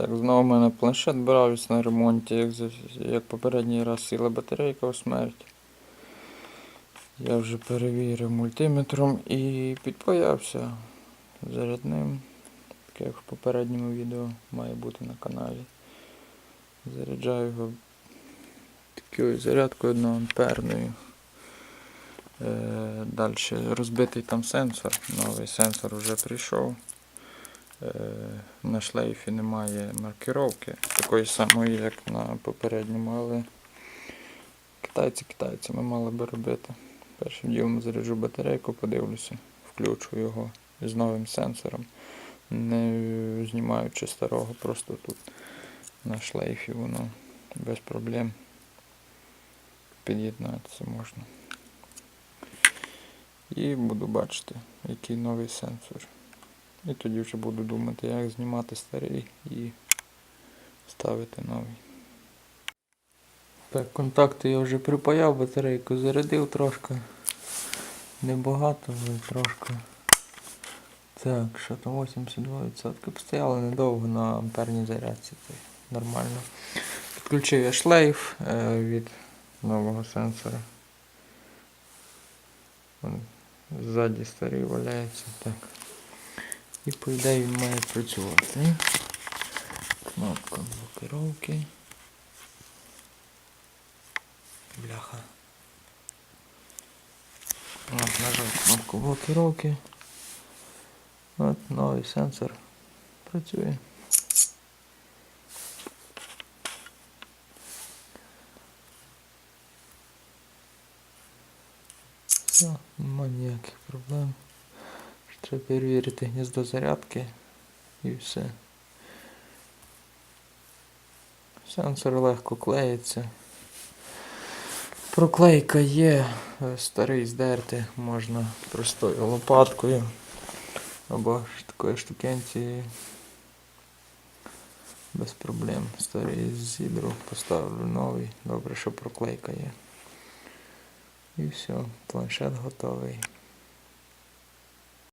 Так, знову в мене планшет брався на ремонті, як, як попередній раз сіла батарейка у смерть. Я вже перевірив мультиметром і підпаявся зарядним, так як в попередньому відео має бути на каналі. Заряджаю його такою зарядкою одноамперною. Е, Далі розбитий там сенсор, новий сенсор вже прийшов. Е, На шлейфі немає маркировки, такої самої, як на попередньому, але китайці китайцями мали би робити. Першим ділом заряджу батарейку, подивлюся, включу його з новим сенсором, не знімаючи старого, просто тут на шлейфі воно без проблем під'єднатися можна. І буду бачити, який новий сенсор. І тоді вже буду думати, як знімати старий і ставити новий. Так, контакти я вже припаяв, батарейку зарядив трошки. Небагато, але трошки. Так, що там 82%. Постояло недовго на амперній зарядці. Нормально. Підключив я шлейф е, від нового сенсора. Ззаді старий валяється. Так. І по ідеї він має працювати. Кнопка блокировки. Бляха. От, нажав кнопку блокировки. От новий сенсор працює. Все, нема ніяких проблем. Треба перевірити гніздо зарядки і все. Сенсор легко клеїться. Проклейка є, старий здерти можна простою лопаткою або ж такою штукенцією. Без проблем. Старий зідру поставлю новий. Добре, що проклейка є. І все, планшет готовий.